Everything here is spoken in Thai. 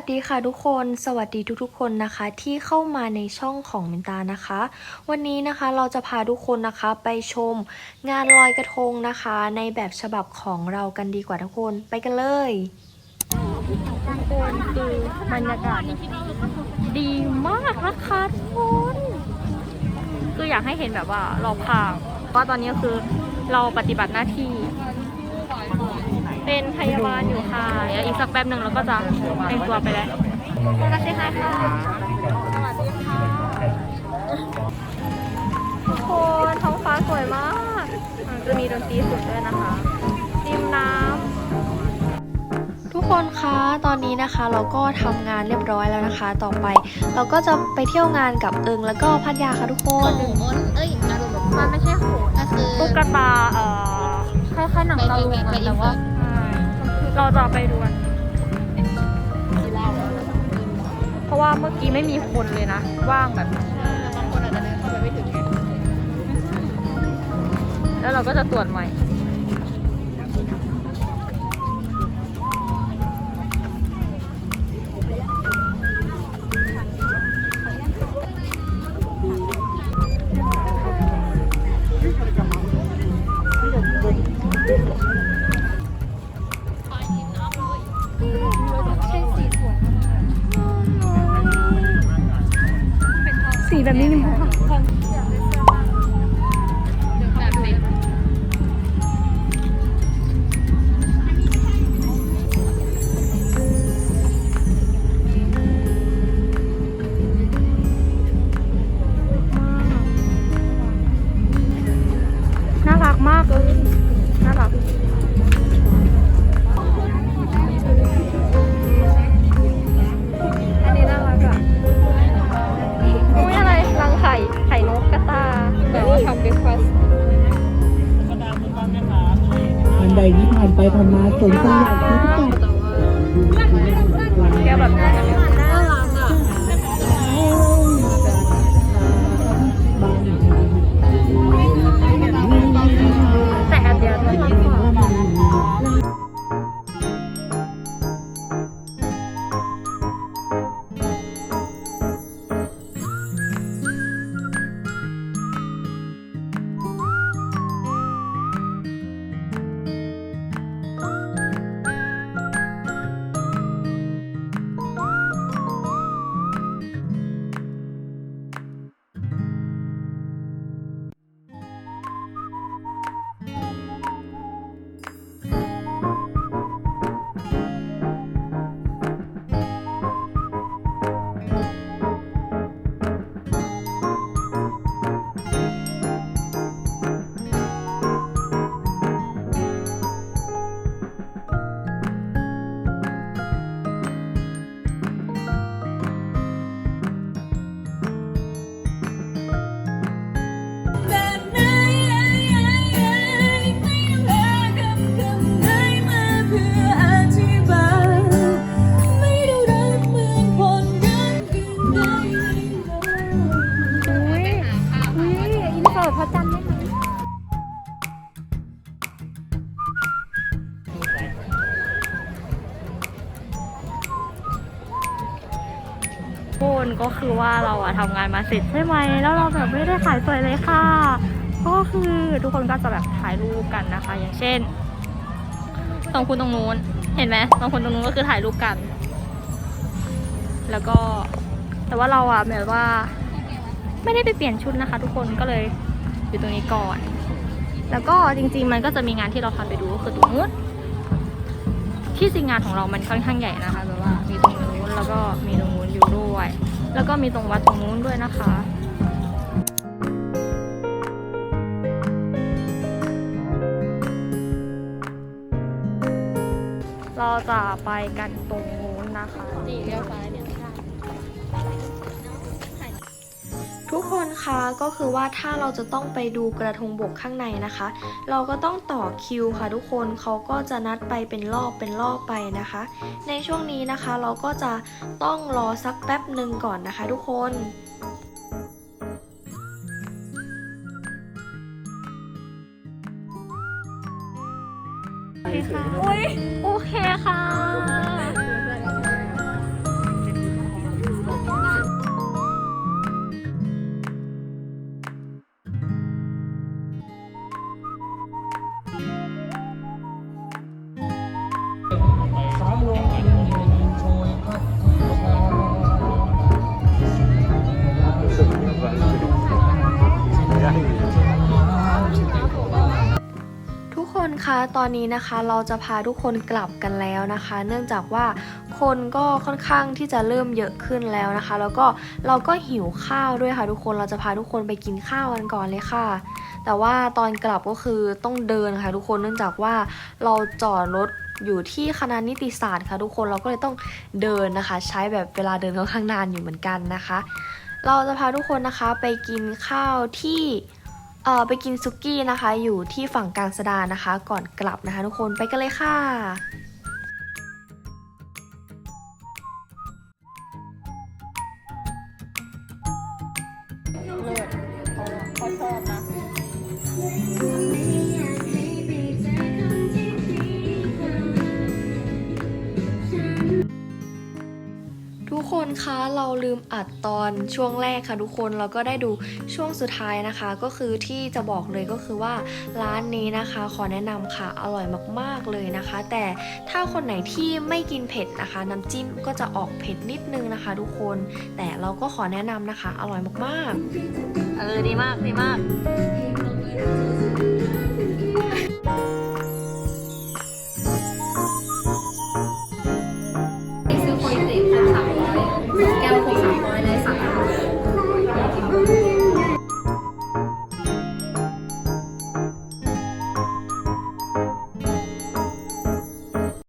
วัสดีค่ะทุกคนสวัสดีทุกๆคนนะคะ ที่เข้ามาในช่องของมินตานะคะ วันนี้นะคะเราจะพาทุกคนนะคะไปชมงานลอยกระทงนะคะ ในแบบฉบับของเรากันดีกว่าทุกคนไปกันเลยทุกคนคือบรรยากาศดีมากนะคะทุกคนคืออยากให้เห็นแบบว่าเราพราะตอนนี้คือเราปฏิบัติหน้าที่ เป็นพยาบาลอยู่ค่ะเดี๋ยวอีกสักแป๊บหนึ่งเราก็จะแต่งตัวไปแล้วสวัสดีค่ะสวัสดีค่ะทุกคนท้องฟ้าสวยมากอ่าจะมีดนตรีสดด้วยนะคะริมน้ำทุกคนคะตอนนี้นะคะเราก็ทำงานเรียบร้อยแล้วนะคะ ต่อไป เราก็จะไปเที่ยวงานกับเอิงแล้วก็พัทยาค่ะทุกคนเอ้ยอารมณ์มันไม่ใช่โขนก็คือตุ๊กตาเอ่อคล้ายๆหนังตะลุงไปอะไปแต่ว่าใช่ เราจะไปดูกันเพราะว่าเมื่อกี้ไม่มีคนเลยนะ ว่างแบบบางคนอาจจะเดินเข้าไปไม่ถึงไงแล้วเราก็จะตรวจใหม่ สีแบบนี้นี่แบบไหนน่ารักมากเลยน่ารัก ที่ผ่านไปผ่านมาสนใจอยากรู้จักแกแบบ คนก็คือว่าเราอะทำงานมาเสร็จใช่ไหม แล้วเราแบบไม่ได้ขายสวยเลยค่ะ ก็คือทุกคนก็จะแบบถ่ายรูปกันนะคะ อย่างเช่น ตรงคุณตรงนู้น เห็นไหมตรงคุณตรงนู้นก็คือถ่ายรูปกัน แล้วก็ แต่ว่าเราอะแบบว่า ไม่ได้ไปเปลี่ยนชุดนะคะ ทุกคนก็เลยอยู่ตรงนี้ก่อน แล้วก็จริงๆมันก็จะมีงานที่เราพาไปดูก็คือตรงนู้นที่จริงงานของเรามันค่อนข้างใหญ่นะคะแบบว่ามีตรงนู้นแล้วก็มีตรงนู้นอยู่ด้วย แล้วก็มีตรงวัดตรงนู้นด้วยนะคะเราจะไปกันตรงนู้นนะคะนี่เลี้ยวซ้าย คนคะก็คือว่าถ้าเราจะต้องไปดูกระทงบกข้างในนะคะ เราก็ต้องต่อคิวค่ะทุกคนเขาก็จะนัดไปเป็นรอบเป็นรอบไปนะคะ ในช่วงนี้นะคะเราก็จะต้องรอสักแป๊บหนึ่งก่อนนะคะ ทุกคนโอเคค่ะ โอเคค่ะ คนคะตอนนี้นะคะเราจะพาทุกคนกลับกันแล้วนะคะ เนื่องจากว่าคนก็ค่อนข้างที่จะเริ่มเยอะขึ้นแล้วนะคะ แล้วก็เราก็หิวข้าวด้วยค่ะทุกคนเราจะพาทุกคนไปกินข้าวกันก่อนเลยค่ะ แต่ว่าตอนกลับก็คือต้องเดินค่ะทุกคนเนื่องจากว่าเราจอดรถอยู่ที่คณะนิติศาสตร์ค่ะทุกคนเราก็เลยต้องเดินนะคะ ใช้แบบเวลาเดินค่อนข้างนานอยู่เหมือนกันนะคะ เราจะพาทุกคนนะคะไปกินข้าวที่ ออไปกินซุกี้นะคะ อยู่ที่ฝั่งกลางสะดานนะคะ ก่อนกลับนะคะ ทุกคนไปกันเลยค่ะเลยเขาชอบนะ คนคะเราลืมอัดตอนช่วงแรกค่ะทุกคนเราก็ได้ดูช่วงสุดท้ายนะคะ ก็คือที่จะบอกเลยก็คือว่าร้านนี้นะคะ ขอแนะนำค่ะอร่อยมากๆเลยนะคะ แต่ถ้าคนไหนที่ไม่กินเผ็ดนะคะ น้ำจิ้มก็จะออกเผ็ดนิดนึงนะคะ ทุกคน แต่เราก็ขอแนะนำนะคะ อร่อยมากๆ เออดีมากดีมากซื้อคนติด